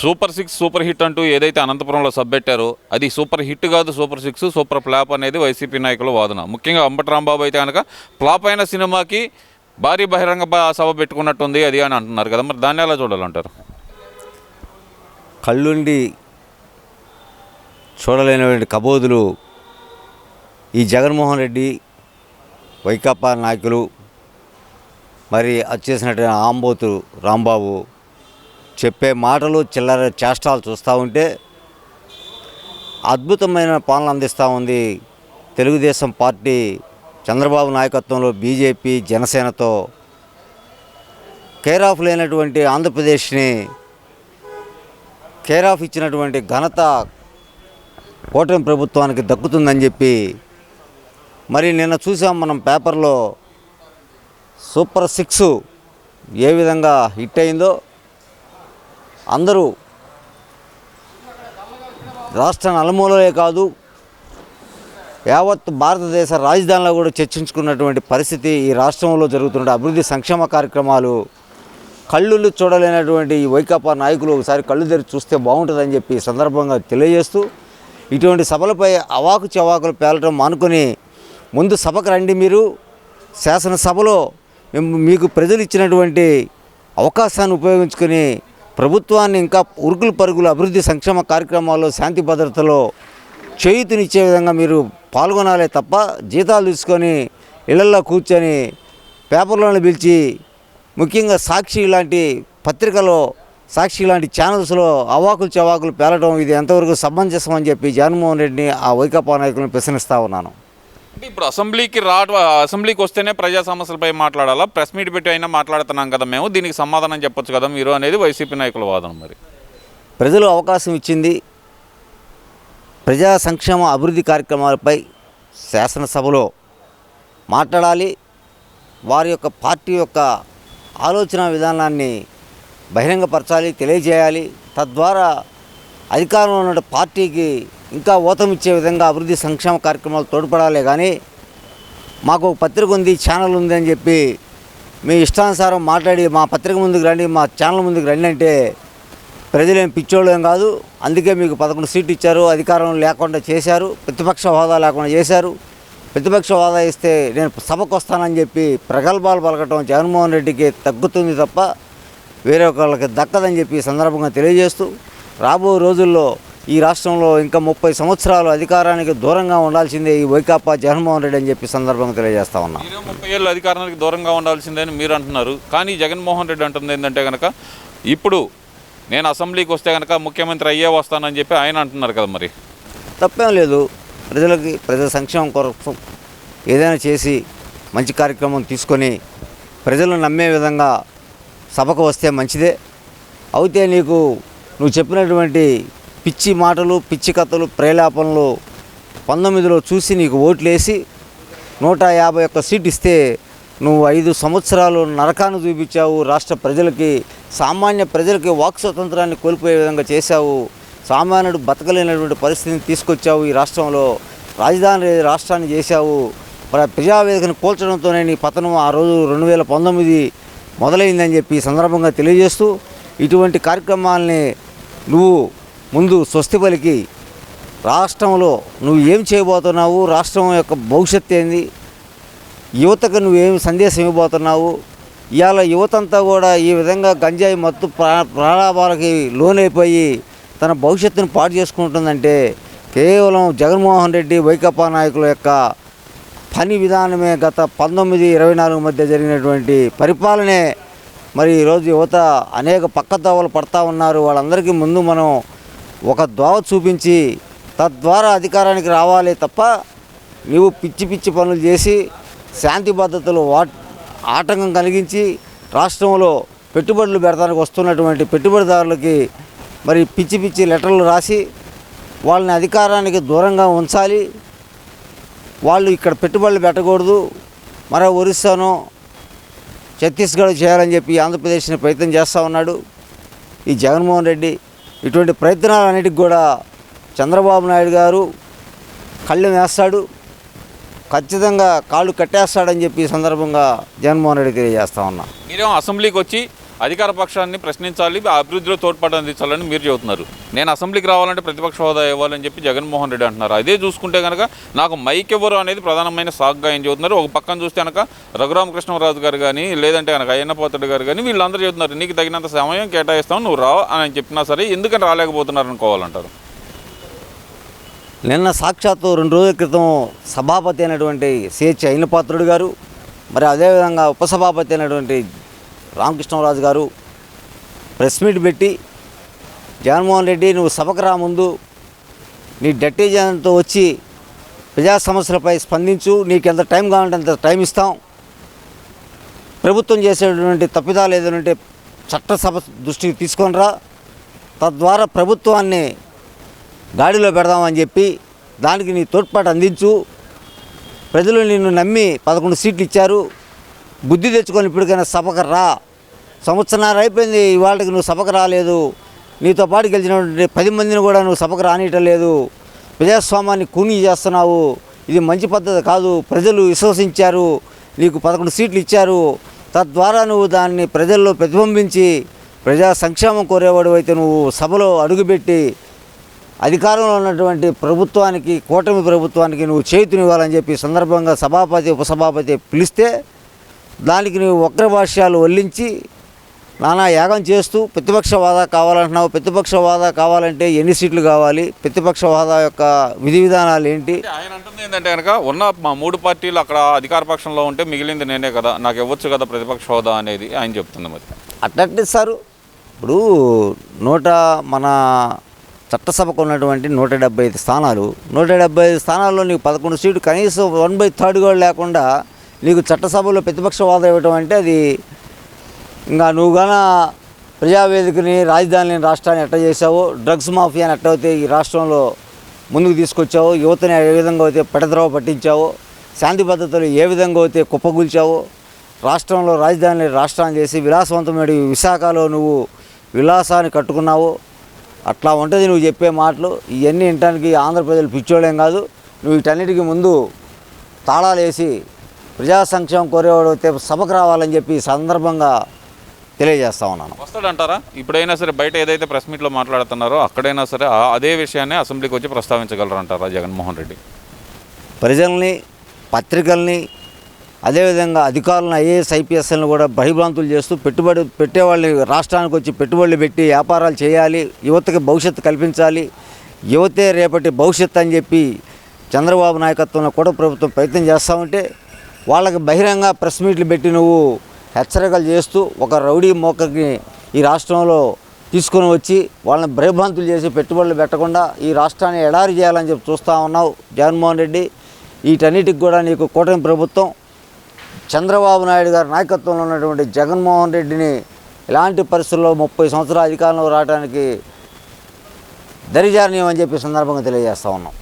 Super six super hit అంటూ ఏదైతే అనంతపురంలో సబ్బెట్టారో అది సూపర్ హిట్ కాదు సూపర్ సిక్స్ సూపర్ ఫ్లాప్ అనేది వైసీపీ నాయకుల వాదన. ముఖ్యంగా అంబట రాంబాబు అయితే కనుక ఫ్లాప్ అయిన సినిమాకి భారీ బహిరంగ సభ పెట్టుకున్నట్టుంది అది అని అంటున్నారు కదా. మరి దాన్ని ఎలా చూడాలంటారు? కళ్ళుండి చూడలేనటువంటి కబోదులు ఈ జగన్మోహన్ రెడ్డి వైకాపా నాయకులు మరి వచ్చేసినటువంటి ఆంబోతు రాంబాబు చెప్పే మాటలు చిల్లర చేష్టాలు చూస్తూ ఉంటే అద్భుతమైన పాలన అందిస్తూ ఉంది తెలుగుదేశం పార్టీ చంద్రబాబు నాయకత్వంలో బీజేపీ జనసేనతో. కేర్ ఆఫ్ లేనటువంటి ఆంధ్రప్రదేశ్ని కేర్ ఆఫ్ ఇచ్చినటువంటి ఘనత కూటమి ప్రభుత్వానికి దక్కుతుందని చెప్పి మరి నిన్న చూసాం మనం పేపర్లో సూపర్ సిక్స్ ఏ విధంగా హిట్ అయిందో. అందరూ రాష్ట్ర నలుమూలలే కాదు యావత్ భారతదేశ రాజధానిలో కూడా చర్చించుకున్నటువంటి పరిస్థితి ఈ రాష్ట్రంలో జరుగుతున్న అభివృద్ధి సంక్షేమ కార్యక్రమాలు కళ్ళు చూడలేనటువంటి ఈ వైకాపా నాయకులు ఒకసారి కళ్ళు తెరిచి చూస్తే బాగుంటుందని చెప్పి సందర్భంగా తెలియజేస్తూ ఇటువంటి సభలపై అవాకు చవాకులు పేలటం మానుకొని ముందు సభకు రండి మీరు. శాసనసభలో మేము మీకు ప్రజలు ఇచ్చినటువంటి అవకాశాన్ని ఉపయోగించుకొని ప్రభుత్వాన్ని ఇంకా ఉరుకులు పరుగులు అభివృద్ధి సంక్షేమ కార్యక్రమాల్లో శాంతి భద్రతలో చేయుతునిచ్చే విధంగా మీరు పాల్గొనాలే తప్ప జీతాలు తీసుకొని ఇళ్ళల్లో కూర్చొని పేపర్లను పిలిచి ముఖ్యంగా సాక్షి లాంటి పత్రికలో సాక్షి లాంటి ఛానల్స్లో అవాకులు చవాకులు పేలడం ఇది ఎంతవరకు సమంజసం అని చెప్పి జగన్మోహన్ రెడ్డిని ఆ వైకాపా నాయకులను ప్రశ్నిస్తా ఉన్నాను. అంటే ఇప్పుడు అసెంబ్లీకి రా అసెంబ్లీకి వస్తేనే ప్రజా సమస్యలపై మాట్లాడాలా? ప్రెస్ మీట్ పెట్టి అయినా మాట్లాడుతున్నాం కదా మేము దీనికి సమాధానం చెప్పొచ్చు కదా మీరు అనేది వైసీపీ నాయకుల వాదన మరి. ప్రజలు అవకాశం ఇచ్చింది ప్రజా సంక్షేమ అభివృద్ధి కార్యక్రమాలపై శాసనసభలో మాట్లాడాలి. వారి యొక్క పార్టీ యొక్క ఆలోచన విధానాన్ని బహిరంగపరచాలి తెలియజేయాలి. తద్వారా అధికారంలో ఉన్న పార్టీకి ఇంకా ఊతమిచ్చే విధంగా అభివృద్ధి సంక్షేమ కార్యక్రమాలు తోడ్పడాలి కానీ మాకు పత్రిక ఉంది ఛానల్ ఉంది అని చెప్పి మీ ఇష్టానుసారం మాట్లాడి మా పత్రిక ముందుకు రండి మా ఛానల్ ముందుకు రండి అంటే ప్రజలేం పిచ్చోళ్ళు కాదు. అందుకే మీకు పదకొండు సీట్లు ఇచ్చారు అధికారం లేకుండా చేశారు ప్రతిపక్ష హోదా లేకుండా చేశారు. ప్రతిపక్ష హోదా ఇస్తే నేను సభకు వస్తానని చెప్పి ప్రగల్భాలు పలకటం జగన్మోహన్ రెడ్డికి తగ్గుతుంది తప్ప వేరే ఒకళ్ళకి దక్కదని చెప్పి సందర్భంగా తెలియజేస్తూ రాబో రోజుల్లో ఈ రాష్ట్రంలో ఇంకా ముప్పై సంవత్సరాలు అధికారానికి దూరంగా ఉండాల్సిందే ఈ వైకాపా జగన్మోహన్ రెడ్డి అని చెప్పి సందర్భంగా తెలియజేస్తా ఉన్నా. ముప్పై ఏళ్ళు అధికారానికి దూరంగా ఉండాల్సిందని మీరు అంటున్నారు. కానీ జగన్మోహన్ రెడ్డి అంటుంది ఏంటంటే కనుక ఇప్పుడు నేను అసెంబ్లీకి వస్తే కనుక ముఖ్యమంత్రి అయ్యే వస్తానని చెప్పి ఆయన అంటున్నారు కదా మరి. తప్పేం లేదు. ప్రజలకి ప్రజల సంక్షేమం కొరకు ఏదైనా చేసి మంచి కార్యక్రమం తీసుకొని ప్రజలు నమ్మే విధంగా సభకు వస్తే మంచిదే. అయితే నీకు నువ్వు చెప్పినటువంటి పిచ్చి మాటలు పిచ్చి కథలు ప్రేలాపనలు పంతొమ్మిదిలో చూసి నీకు ఓట్లేసి నూట యాభై ఒక్క సీట్ ఇస్తే నువ్వు ఐదు సంవత్సరాలు నరకాన్ని చూపించావు రాష్ట్ర ప్రజలకి సామాన్య ప్రజలకి వాక్ స్వతంత్రాన్ని కోల్పోయే విధంగా చేశావు సామాన్యుడు బతకలేనటువంటి పరిస్థితిని తీసుకొచ్చావు ఈ రాష్ట్రంలో రాజధాని రాష్ట్రాన్ని చేశావు ప్రజావేదికను కూల్చడంతోనే నీ పతనం ఆ రోజు రెండు వేల పంతొమ్మిది మొదలైందని చెప్పి సందర్భంగా తెలియజేస్తూ ఇటువంటి కార్యక్రమాల్ని నువ్వు ముందు స్వస్తి పలికి. రాష్ట్రంలో నువ్వు ఏం చేయబోతున్నావు? రాష్ట్రం యొక్క భవిష్యత్తు ఏంది? యువతకు నువ్వేం సందేశం ఇవ్వబోతున్నావు? ఇవాళ యువతంతా కూడా ఈ విధంగా గంజాయి మత్తు ప్రా ప్రాణాపాలకి లోనైపోయి తన భవిష్యత్తును పాటు చేసుకుంటుందంటే కేవలం జగన్మోహన్ రెడ్డి వైకాపా నాయకుల యొక్క పని విధానమే గత పంతొమ్మిది ఇరవై నాలుగు మధ్య జరిగినటువంటి పరిపాలనే మరి ఈరోజు యువత అనేక పక్క దోవలు పడతా ఉన్నారు. వాళ్ళందరికీ ముందు మనం ఒక దోవ చూపించి తద్వారా అధికారానికి రావాలి తప్ప నీవు పిచ్చి పిచ్చి పనులు చేసి శాంతి భద్రతలు ఆటంకం కలిగించి రాష్ట్రంలో పెట్టుబడులు పెడతానికి వస్తున్నటువంటి పెట్టుబడిదారులకి మరి పిచ్చి పిచ్చి లెటర్లు రాసి వాళ్ళని అధికారానికి దూరంగా ఉంచాలి. వాళ్ళు ఇక్కడ పెట్టుబడులు పెట్టకూడదు. మరో ఒరిస్సానో ఛత్తీస్గఢ్ చేయాలని చెప్పి ఆంధ్రప్రదేశ్ని ప్రయత్నం చేస్తూ ఉన్నాడు. ఈ జగన్మోహన్ రెడ్డి ఇటువంటి ప్రయత్నాలన్నిటికి కూడా చంద్రబాబు నాయుడు గారు కళ్ళు వేస్తాడు ఖచ్చితంగా కాళ్ళు కట్టేస్తాడని చెప్పి సందర్భంగా జగన్మోహన్ రెడ్డి తెలియజేస్తా ఉన్నా. మీరేమో అసెంబ్లీకి వచ్చి అధికార పక్షాన్ని ప్రశ్నించాలి అభివృద్ధిలో తోడ్పాటు అందించాలని మీరు చెబుతున్నారు. నేను అసెంబ్లీకి రావాలంటే ప్రతిపక్ష హోదా ఇవ్వాలని చెప్పి జగన్మోహన్ రెడ్డి అంటున్నారు. అదే చూసుకుంటే కనుక నాకు మైక్ ఎవరు అనేది ప్రధానమైన సాగ్గా ఏం చెబుతున్నారు. ఒక పక్కన చూస్తే కనుక రఘురామకృష్ణరాజు గారు కానీ లేదంటే కనుక అయ్యన్నపోతడు గారు కానీ వీళ్ళందరూ చెబుతున్నారు. నీకు తగినంత సమయం కేటాయిస్తాం నువ్వు రావు అని చెప్పినా సరే ఎందుకని రాలేకపోతున్నారు అనుకోవాలంటారు? నిన్న సాక్షాత్తు రెండు రోజుల క్రితం సభాపతి అయినటువంటి సిహెచ్ అయినపాత్రుడు గారు మరి అదేవిధంగా ఉపసభాపతి అయినటువంటి రామకృష్ణరాజు గారు ప్రెస్ మీట్ పెట్టి జగన్మోహన్ రెడ్డి నువ్వు సభకు రా ముందు. నీ డెట్టిజన్తో వచ్చి ప్రజా సమస్యలపై స్పందించు. నీకు ఎంత టైం కావాలంటే అంత టైం ఇస్తాం. ప్రభుత్వం చేసేటువంటి తప్పిదాలు ఏదైనా చట్టసభ దృష్టికి తీసుకొని రా. తద్వారా ప్రభుత్వాన్ని గాడిలో పెడదామని చెప్పి దానికి నీ తోడ్పాటు అందించు. ప్రజలు నిన్ను నమ్మి పదకొండు సీట్లు ఇచ్చారు. బుద్ధి తెచ్చుకొని ఇప్పటికైనా సభకు రా. సంవత్సరాలు అయిపోయింది ఇవాళకి నువ్వు సభకు రాలేదు. నీతో పాటు గెలిచినటువంటి పది మందిని కూడా నువ్వు సభకు రానియటం లేదు. ప్రజాస్వామ్యాన్ని కూనీ చేస్తున్నావు. ఇది మంచి పద్ధతి కాదు. ప్రజలు విశ్వసించారు. నీకు పదకొండు సీట్లు ఇచ్చారు. తద్వారా నువ్వు దాన్ని ప్రజల్లో ప్రతిబింబించి ప్రజా సంక్షేమం కోరేవాడు అయితే నువ్వు సభలో అడుగుపెట్టి అధికారంలో ఉన్నటువంటి ప్రభుత్వానికి కూటమి ప్రభుత్వానికి నువ్వు చేతునివ్వాలని చెప్పి సందర్భంగా సభాపతి ఉపసభాపతి పిలిస్తే దానికి నువ్వు వక్ర భాష్యాలు వల్లించి నానా యాగం చేస్తూ ప్రతిపక్ష హోదా కావాలంటున్నావు. ప్రతిపక్ష హోదా కావాలంటే ఎన్ని సీట్లు కావాలి? ప్రతిపక్ష హోదా యొక్క విధి విధానాలు ఏంటి? ఆయన అంటుంది ఏంటంటే కనుక ఉన్న మా మూడు పార్టీలు అక్కడ అధికార పక్షంలో ఉంటే మిగిలింది నేనే కదా నాకు ఇవ్వచ్చు కదా ప్రతిపక్ష హోదా అనేది ఆయన చెప్తుంది మరి. అట్లట్టు సారు. ఇప్పుడు నూట మన చట్టసభకు ఉన్నటువంటి నూట డెబ్బై ఐదు స్థానాలు నూట డెబ్బై ఐదు స్థానాల్లో నీకు పదకొండు సీట్లు కనీసం వన్ బై థర్డ్ కూడా లేకుండా నీకు చట్టసభలో ప్రతిపక్ష వాదం ఇవ్వటం అంటే అది ఇంకా నువ్వుగాన ప్రజావేదికని రాజధానిని రాష్ట్రాన్ని ఎట్ట చేసావో డ్రగ్స్ మాఫియాని ఎట్టయితే ఈ రాష్ట్రంలో ముందుకు తీసుకొచ్చావో యువతని ఏ విధంగా అయితే పెడద్రవ పట్టించావో శాంతి భద్రతలు ఏ విధంగా అయితే కుప్పగూల్చావో రాష్ట్రంలో రాజధానిని రాష్ట్రాన్ని చేసి విలాసవంతమైన విశాఖలో నువ్వు విలాసాన్ని కట్టుకున్నావు అట్లా ఉంటుంది నువ్వు చెప్పే మాటలు ఇవన్నీ వినటానికి ఆంధ్రప్రదేశ్ పిచ్చోళ్ళేం కాదు నువ్వు వీటన్నిటికీ ముందు తాళాలు వేసి ప్రజా సంక్షేమం కోరేవాడు అయితే సభకు రావాలని చెప్పి ఈ సందర్భంగా తెలియజేస్తా ఉన్నాను. వస్తాడంటారా? ఇప్పుడైనా సరే బయట ఏదైతే ప్రెస్ మీట్లో మాట్లాడుతున్నారో అక్కడైనా సరే ఆ- అదే విషయాన్ని అసెంబ్లీకి వచ్చి ప్రస్తావించగలరంటారా జగన్మోహన్ రెడ్డి? ప్రజల్ని పత్రికల్ని అదేవిధంగా అధికారులను ఐఏఎస్ ఐపీఎస్ఎల్ని కూడా భయభ్రాంతులు చేస్తూ పెట్టుబడి పెట్టేవాళ్ళని రాష్ట్రానికి వచ్చి పెట్టుబడులు పెట్టి వ్యాపారాలు చేయాలి యువతకి భవిష్యత్తు కల్పించాలి యువతే రేపటి భవిష్యత్తు అని చెప్పి చంద్రబాబు నాయకత్వంలో కూడా ప్రభుత్వం ప్రయత్నం చేస్తూ ఉంటే వాళ్ళకి బహిరంగ ప్రెస్ మీట్లు పెట్టి నువ్వు హెచ్చరికలు చేస్తూ ఒక రౌడీ మోకకి ఈ రాష్ట్రంలో తీసుకొని వచ్చి వాళ్ళని భయభ్రాంతులు చేసి పెట్టుబడులు పెట్టకుండా ఈ రాష్ట్రాన్ని ఎడారి చేయాలని చెప్పి చూస్తూ ఉన్నావు జగన్మోహన్ రెడ్డి. వీటన్నిటికి కూడా నీకు కూటమి ప్రభుత్వం చంద్రబాబు నాయుడు గారి నాయకత్వంలో ఉన్నటువంటి జగన్మోహన్ రెడ్డిని ఇలాంటి పరిస్థితుల్లో ముప్పై సంవత్సరాల అధికారంలో రావడానికి దరిజారణీయం అని చెప్పి సందర్భంగా తెలియజేస్తూ ఉన్నాం.